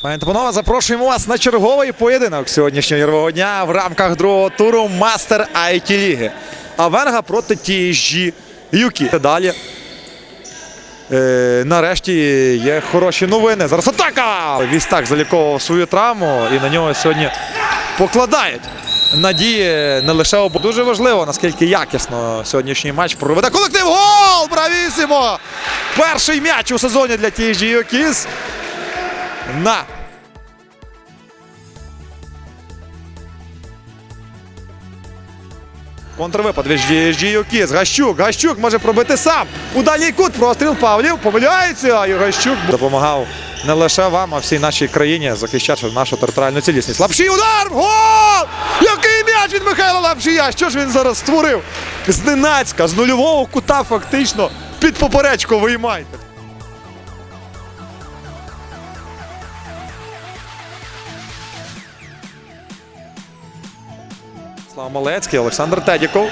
Пані панове, запрошуємо вас на черговий поєдинок сьогоднішнього ігрового дня в рамках другого туру Мастер IT Ліги. Авенга проти TSG Юкі. Далі. Е, нарешті є хороші новини. Зараз атака! Вістак заліковував свою травму і на нього сьогодні покладають надії не лише об... Дуже важливо, наскільки якісно сьогоднішній матч проведе колектив. Гол! Бравісімо! Перший м'яч у сезоні для TSG Юкіс. На Контрвипад від Жіюкіс. Гащук. Гащук може пробити сам. У дальній кут простріл Павлів. Помиляється. І Гащук допомагав не лише вам, а всій нашій країні захищати нашу територіальну цілісність. Лапший удар! Гол! Який м'яч від Михайла Лапшія! Що ж він зараз створив? Зненацька, з нульового кута фактично під поперечку виймайте. Слава Малецький, Олександр Тедіков.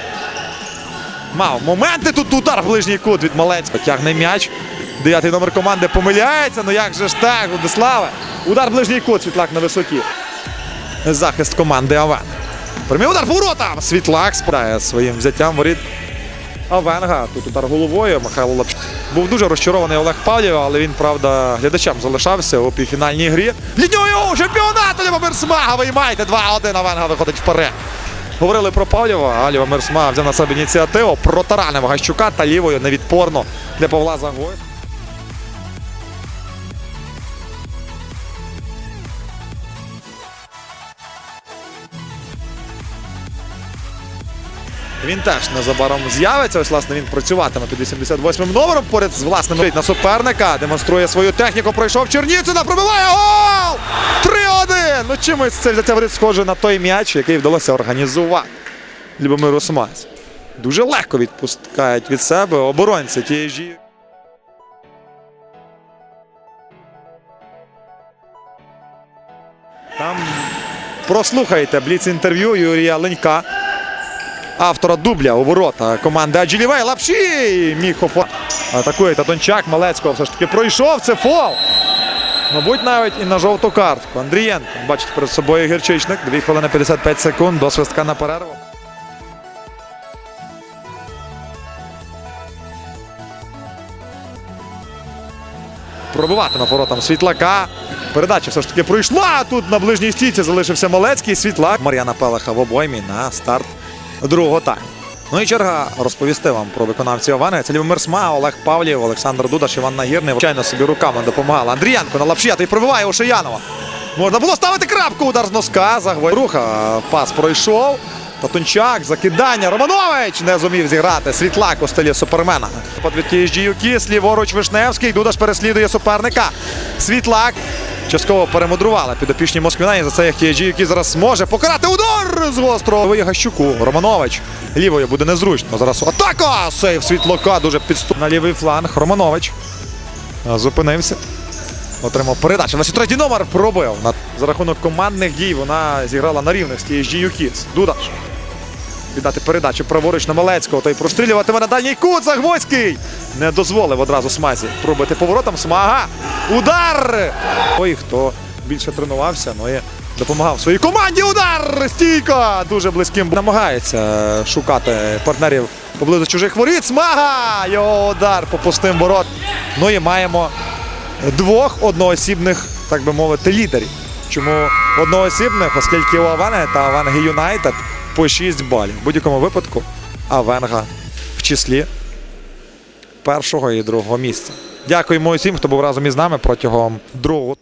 Мав моменти тут удар в ближній кут від Малецького. Тягне м'яч. Дев'ятий номер команди помиляється. Ну як же ж так, Владиславе? Удар в ближній кут, Світлак на високі. Захист команди Авен. Прямий удар по воротам. Світлак справляє своїм взяттям воріт. Авенга. Тут удар головою. Михайло Лапш. Був дуже розчарований Олег Павлів, але він, правда, глядачем залишався у півфінальній грі. Літньою чемпіонату Любомир Смага виймайте 2-1. Авенга виходить вперед. Говорили про Павлєва, а Любомир Смага взяв на себе ініціативу. Протаранив Гащука та лівою невідпорно для Павла Загой. Він теж незабаром з'явиться. Ось, власне, він працюватиме під 88 номером. Поряд з власним на суперника. Демонструє свою техніку. Пройшов Чернівцина. Пробиває гол! 3-1! Ну чимось це взяття схоже на той м'яч, який вдалося організувати Любомиру Смазь. Дуже легко відпускають від себе оборонці тієї ж. Там прослухайте бліц-інтерв'ю Юрія Ленька автора дубля у ворота команди Аджилівей. Лапші! Міхофо. Атакує Татончак. Малецького все ж таки пройшов. Це фол. Мабуть, навіть і на жовту картку. Андрієнко. Бачите перед собою гірчичник. 2 хвилини 55 секунд. До свистка на перерву. Пробиватиме воротам Світлака. Передача все ж таки пройшла. Тут на ближній стійці залишився Малецький. Світлак. Мар'яна Пелеха в обоймі на старт другого тайму. Ну і черга розповісти вам про виконавців Овани. Це Любомир Сма, Олег Павлів, Олександр Дудаш, Іван Нагірний. Звичайно, собі руками допомагали. Андріянко на лапшія і пробиває у Шиянова. Можна було ставити крапку. Удар з носка. Загвой. Руха. Пас пройшов. Татунчак, закидання. Романович не зумів зіграти. Світлак у стилі супермена. Подвідки Жіюкіс, ліворуч Вишневський. Дудаш переслідує суперника. Світлак. Частково перемудрували підопічні Москвіна. І за це TSG, який зараз може покарати удар з гострого Гащуку. Романович. Лівою буде незручно. Зараз атака! Сейв Світлока дуже підступ. На лівий фланг. Романович. Зупинився. Отримав передачу. 23 номер пробив. За рахунок командних дій вона зіграла на рівних з TSG Юкіс. Дудаш. Віддати передачу праворуч на Малецького. Той прострілюватиме на дальній кут. Загвоський. Не дозволив одразу Смазі пробити поворотом. Смага. Удар! Той, хто більше тренувався, ну і допомагав своїй команді. Удар! Стійка! Дуже близьким намагається шукати партнерів поблизу чужих воріт. Смага! Його удар по пустим ворот. Ну і маємо двох одноосібних, так би мовити, лідерів. Чому одноосібних? Оскільки у Авенги та Авенги Юнайтед по 6 балів. В будь-якому випадку Авенга в числі першого і другого місця. Дякуємо усім, хто був разом із нами протягом другого